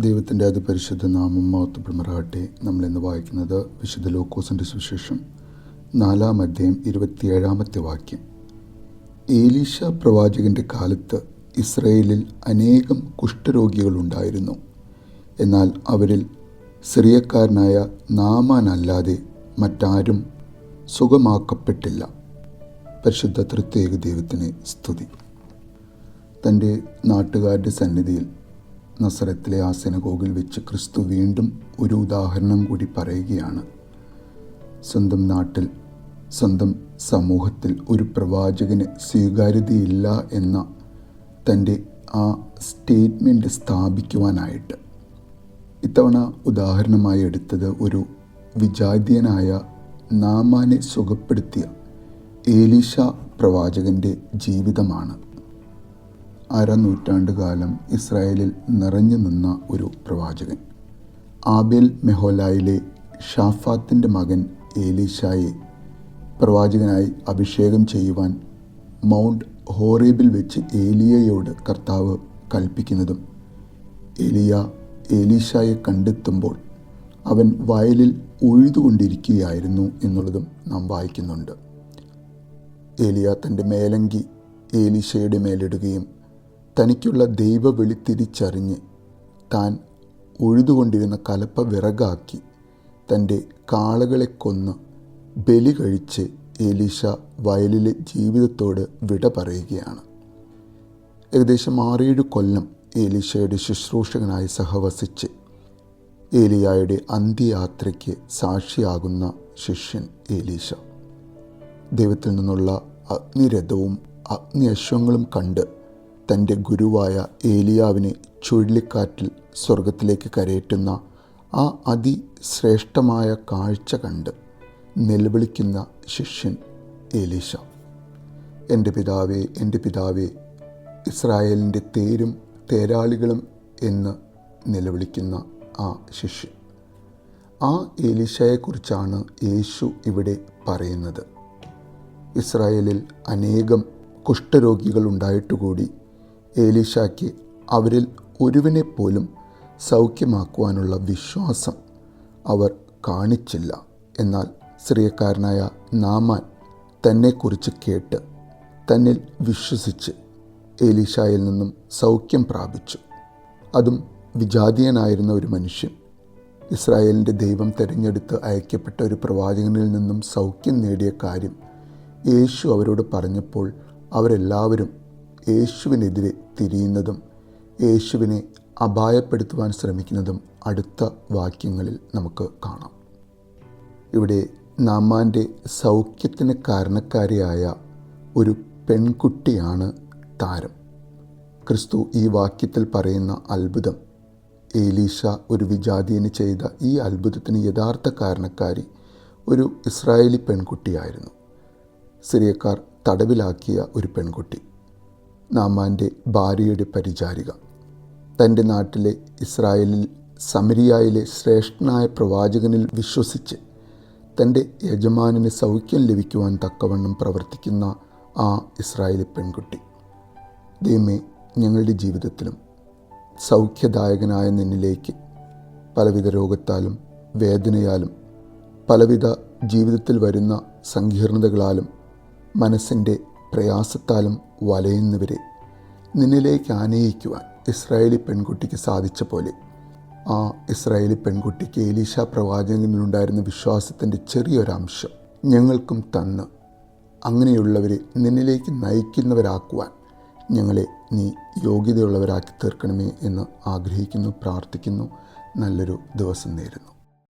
ദൈവത്തിന്റെ അതിപരിശുദ്ധ നാമം മഹത്വപ്പെടുമാറാകട്ടെ. നമ്മളിന്ന് വായിക്കുന്നത് വിശുദ്ധ ലോക്കോസിന്റെ സുവിശേഷം. നാലാം അധ്യായം ഇരുപത്തിയേഴാമത്തെ വാക്യം. ഏലീഷ പ്രവാചകന്റെ കാലത്ത് ഇസ്രയേലിൽ അനേകം കുഷ്ഠരോഗികളുണ്ടായിരുന്നു. എന്നാൽ അവരിൽ സിറിയക്കാരനായ നാമാനല്ലാതെ മറ്റാരും സുഖമാക്കപ്പെട്ടില്ല. പരിശുദ്ധ തൃത്യേക ദൈവത്തിന് സ്തുതി. തന്റെ നാട്ടുകാരുടെ സന്നിധിയിൽ നസറത്തിലെ ആ സെനഗോഗിൽ വെച്ച് ക്രിസ്തു വീണ്ടും ഒരു ഉദാഹരണം കൂടി പറയുകയാണ്. സ്വന്തം നാട്ടിൽ സ്വന്തം സമൂഹത്തിൽ ഒരു പ്രവാചകന് സ്വീകാര്യതയില്ല എന്ന തന്റെ ആ സ്റ്റേറ്റ്മെന്റ് സ്ഥാപിക്കുവാനായിട്ട്. ഇത്തവണ ഉദാഹരണമായി എടുത്തത് ഒരു വിജാതീയനായ നാമാനെ സുഖപ്പെടുത്തിയ ഏലീഷ പ്രവാചകന്റെ ജീവിതമാണ്. അര നൂറ്റാണ്ടുകാലം ഇസ്രായേലിൽ നിറഞ്ഞു നിന്ന ഒരു പ്രവാചകൻ. ആബേൽ മെഹോലായിലെ ഷാഫാത്തിന്റെ മകൻ ഏലീഷായെ പ്രവാചകനായി അഭിഷേകം ചെയ്യുവാൻ മൗണ്ട് ഹോറേബിൽ വെച്ച് ഏലിയയോട് കർത്താവ് കൽപ്പിക്കുന്നതും ഏലിയ ഏലീഷായെ കണ്ടെത്തുമ്പോൾ അവൻ വയലിൽ ഉഴുതുകൊണ്ടിരിക്കുകയായിരുന്നു എന്നുള്ളതും നാം വായിക്കുന്നുണ്ട്. ഏലിയ തന്റെ മേലങ്കി ഏലീഷയുടെ മേലിടുകയും തനിക്കുള്ള ദൈവവിളി തിരിച്ചറിഞ്ഞ് താൻ ഉഴുതുകൊണ്ടിരുന്ന കലപ്പ വിറകാക്കി തന്റെ കാളകളെ കൊന്ന് ബലി കഴിച്ച് ഏലീഷ വയലിലെ ജീവിതത്തോട് വിട പറയുകയാണ്. ഏകദേശം ആറേഴ് കൊല്ലം ഏലീഷയുടെ ശുശ്രൂഷകനായി സഹവസിച്ച് ഏലിയായുടെ അന്ത്യയാത്രയ്ക്ക് സാക്ഷിയാകുന്ന ശിഷ്യൻ ഏലീഷ ദൈവത്തിൽ നിന്നുള്ള അഗ്നിരഥവും അഗ്നി അശ്വങ്ങളും കണ്ട് തന്റെ ഗുരുവായ ഏലിയാവിനെ ചുഴലിക്കാറ്റിൽ സ്വർഗത്തിലേക്ക് കരയേറ്റുന്ന ആ അതിശ്രേഷ്ഠമായ കാഴ്ച കണ്ട് നിലവിളിക്കുന്ന ശിഷ്യൻ ഏലീഷ എന്റെ പിതാവേ എന്റെ പിതാവേ ഇസ്രായേലിന്റെ തേരും തേരാളികളും എന്ന് നിലവിളിക്കുന്ന ആ ശിഷ്യൻ. ആ ഏലീഷയെക്കുറിച്ചാണ് യേശു ഇവിടെ പറയുന്നത്. ഇസ്രായേലിൽ അനേകം കുഷ്ഠരോഗികൾ ഉണ്ടായിട്ടുകൂടി ഏലീഷയ്ക്ക് അവരിൽ ഒരുവിനെ പോലും സൗഖ്യമാക്കുവാനുള്ള വിശ്വാസം അവർ കാണിച്ചില്ല. എന്നാൽ സ്ത്രീയക്കാരനായ നാമാൻ തന്നെക്കുറിച്ച് കേട്ട് തന്നിൽ വിശ്വസിച്ച് ഏലീഷായിൽ നിന്നും സൗഖ്യം പ്രാപിച്ചു. അതും വിജാതീയനായിരുന്ന ഒരു മനുഷ്യൻ. ഇസ്രായേലിന്റെ ദൈവം തിരഞ്ഞെടുത്ത് അയക്കപ്പെട്ട ഒരു പ്രവാചകനിൽ നിന്നും സൗഖ്യം നേടിയ കാര്യം യേശു അവരോട് പറഞ്ഞപ്പോൾ അവരെല്ലാവരും യേശുവിനെതിരെ തിരിയുന്നതും യേശുവിനെ അപായപ്പെടുത്തുവാൻ ശ്രമിക്കുന്നതും അടുത്ത വാക്യങ്ങളിൽ നമുക്ക് കാണാം. ഇവിടെ നാമാന്റെ സൗഖ്യത്തിന് കാരണക്കാരിയായ ഒരു പെൺകുട്ടിയാണ് താരം. ക്രിസ്തു ഈ വാക്യത്തിൽ പറയുന്ന അത്ഭുതം ഏലീഷ ഒരു വിജാതിയന് ചെയ്ത ഈ അത്ഭുതത്തിന് യഥാർത്ഥ കാരണക്കാരി ഒരു ഇസ്രായേലി പെൺകുട്ടിയായിരുന്നു. സിറിയക്കാർ തടവിലാക്കിയ ഒരു പെൺകുട്ടി. നാമാന്റെ ഭാര്യയുടെ പരിചാരിക. തന്റെ നാട്ടിലെ ഇസ്രായേലിൽ സമരിയായിലെ ശ്രേഷ്ഠനായ പ്രവാചകനിൽ വിശ്വസിച്ച് തന്റെ യജമാനന് സൗഖ്യം ലഭിക്കുവാൻ തക്കവണ്ണം പ്രവർത്തിക്കുന്ന ആ ഇസ്രായേലി പെൺകുട്ടി. ദൈവമേ ഞങ്ങളുടെ ജീവിതത്തിലും സൗഖ്യദായകനായ നിന്നിലേക്ക് പലവിധ രോഗത്താലും വേദനയാലും പലവിധ ജീവിതത്തിൽ വരുന്ന സങ്കീർണതകളാലും മനസ്സിന്റെ പ്രയാസത്താലും വലയുന്നവരെ നിന്നിലേക്ക് ആനയിക്കുവാൻ ഇസ്രായേലി പെൺകുട്ടിക്ക് സാധിച്ച പോലെ. ആ ഇസ്രായേലി പെൺകുട്ടിക്ക് ഏലീഷ പ്രവാചകനിലുണ്ടായിരുന്ന വിശ്വാസത്തിന്റെ ചെറിയൊരംശം ഞങ്ങൾക്കും തന്ന്. അങ്ങനെയുള്ളവരെ നിന്നിലേക്ക് നയിക്കുന്നവരാക്കുവാൻ ഞങ്ങളെ നീ യോഗ്യതയുള്ളവരാക്കി തീർക്കണമേ എന്ന് ആഗ്രഹിക്കുന്നു പ്രാർത്ഥിക്കുന്നു. നല്ലൊരു ദിവസം നേരുന്നു.